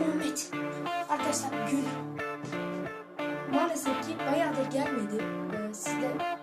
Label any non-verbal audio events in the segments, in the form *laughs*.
Muhammed. Arkadaşlar gül. Maalesef ki bayağıdır gelmedi. Ee, nerede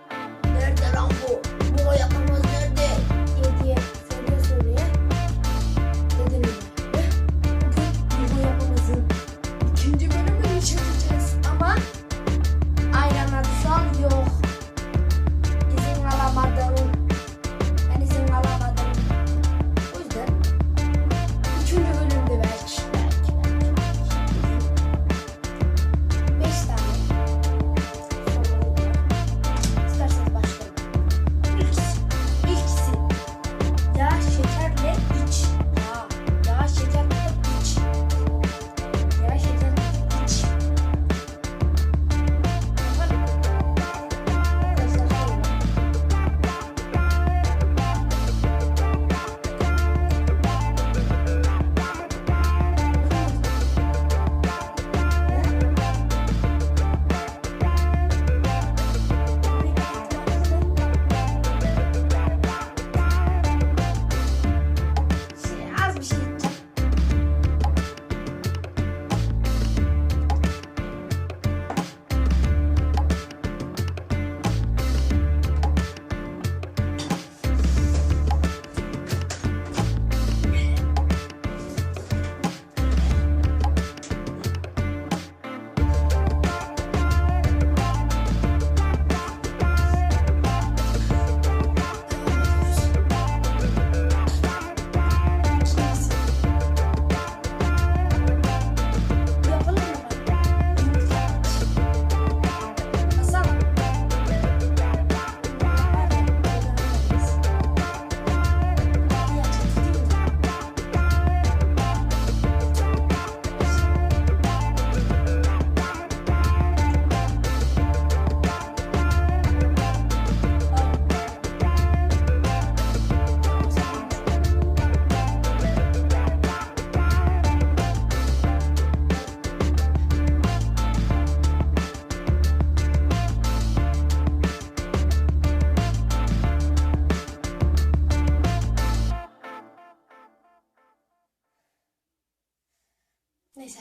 Neyse.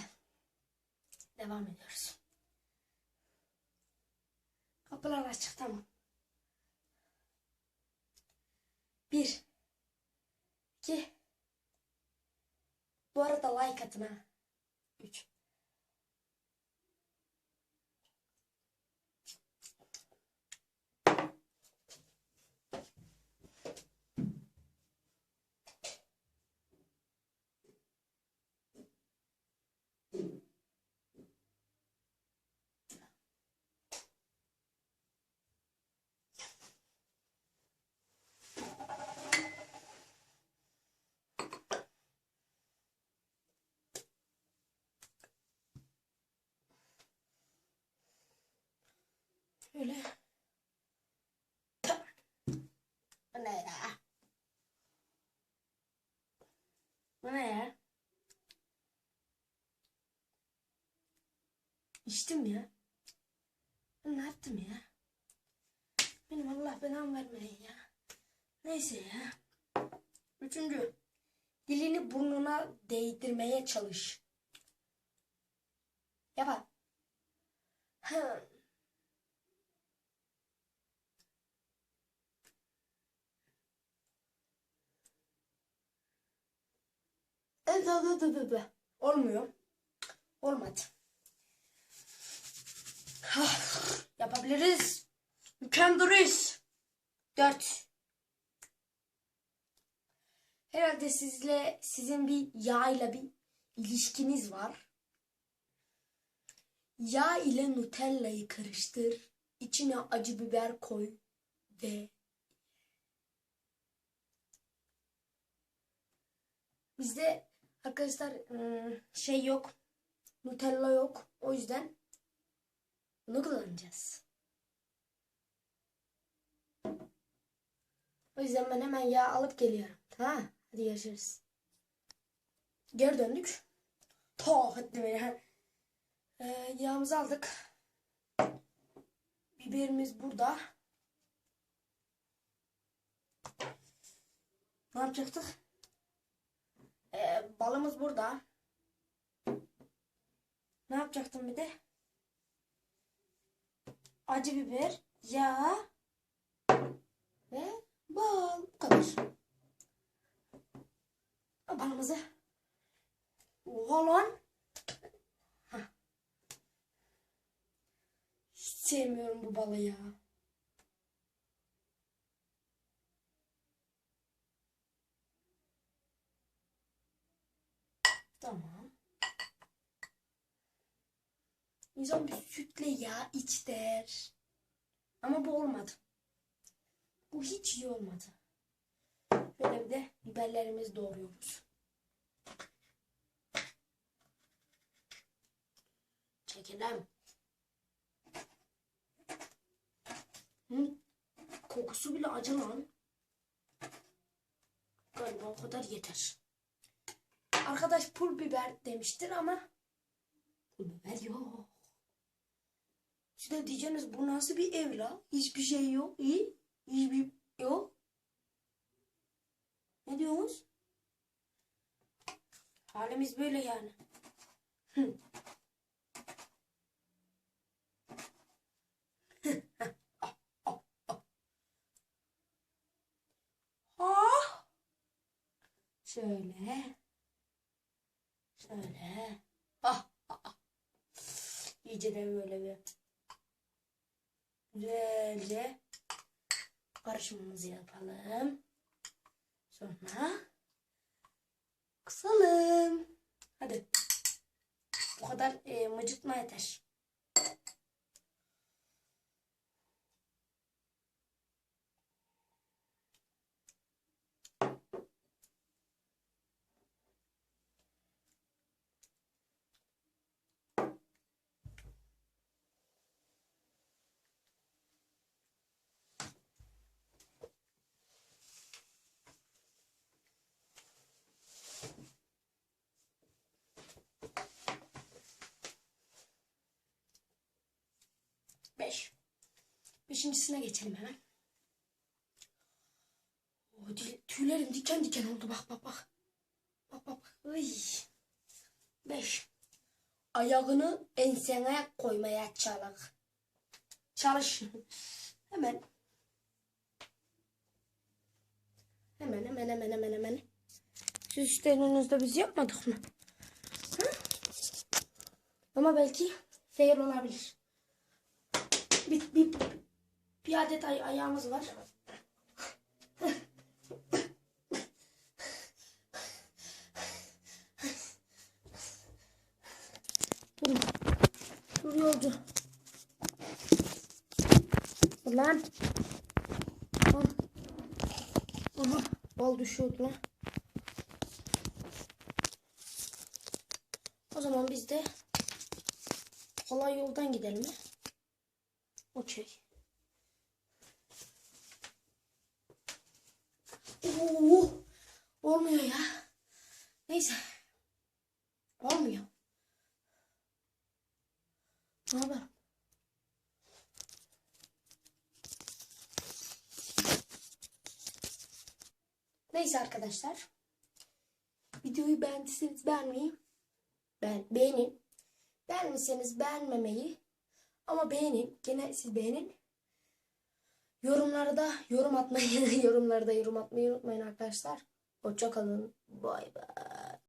Devam ediyoruz. Kapılar açık tamam. Bir. iki. Bu arada like atın ha. Üç. Öyle. Bu ne ya? Bu ne ya? İçtim ya. Ben ne yaptım ya? Benim Allah belamı vermeyin ya. Neyse ya. Üçüncü. Dilini burnuna değdirmeye çalış. Yapar. Hı. Olmuyor. Olmadı. Ah, Yapabiliriz. Mükemmeliz. Dört. Herhalde sizle sizin bir yağ ile bir ilişkiniz var. Yağ ile Nutella'yı karıştır. İçine acı biber koy ve Bizde arkadaşlar ıı, şey yok. Nutella yok. O yüzden bunu kullanacağız. O yüzden ben hemen yağ alıp geliyorum. Mı? Hadi görüşürüz. Geri döndük. Ta hadi beni. Ee, yağımızı aldık. Biberimiz burada. Ne yapacaktık? Ee, balımız burada. Ne yapacaktım bir de? Acı biber, yağ ve bal. Bu kadar. Balımızı. Oha sevmiyorum bu balı ya. Tamam. İnsan bir sütle yağ iç der. Ama bu olmadı. Bu hiç iyi olmadı. Şöyle bir de biberlerimizi doğruyoruz. Çekelim. Hı? Kokusu bile acı lan. Galiba o kadar yeter. Arkadaş pul biber demiştir ama pul biber yok. Siz de diyeceksiniz bu nasıl bir ev la? Hiçbir şey yok. İyi. Hiçbir yok. Ne diyorsunuz? Halimiz böyle yani. Hı. Ah. Şöyle. Şöyle. Ah, ah, ah. İyice de böyle bir güzelce karışımımızı yapalım. Sonra kısalım. Hadi. Bu kadar e, mıcıtma yeter. Beş. Beşincisine geçelim hemen. O tüylerim diken diken oldu bak bak bak. Bak bak bak. Iy. Beş. Ayağını ensene koymaya çalış. Çalış. hemen. Hemen hemen hemen hemen hemen. Siz işte önünüzde biz yapmadık mı? Hı? Ama belki fail olabilir. Bir, bir, bir adet ay ayağımız var. Dur. Dur yolcu. Lan. Aha. Bal düşüyordu lan. O zaman biz de kolay yoldan gidelim mi? Okey. Oo, olmuyor ya. Neyse. Olmuyor. Ne haber? Neyse arkadaşlar. Videoyu beğendiyseniz beğenmeyi, ben beğenin. Beğenmişseniz beğenmemeyi ama beğenin. Gene siz beğenin. Yorumlarda yorum atmayı, *laughs* yorumlarda yorum atmayı unutmayın arkadaşlar. Hoşça kalın. Bay bay.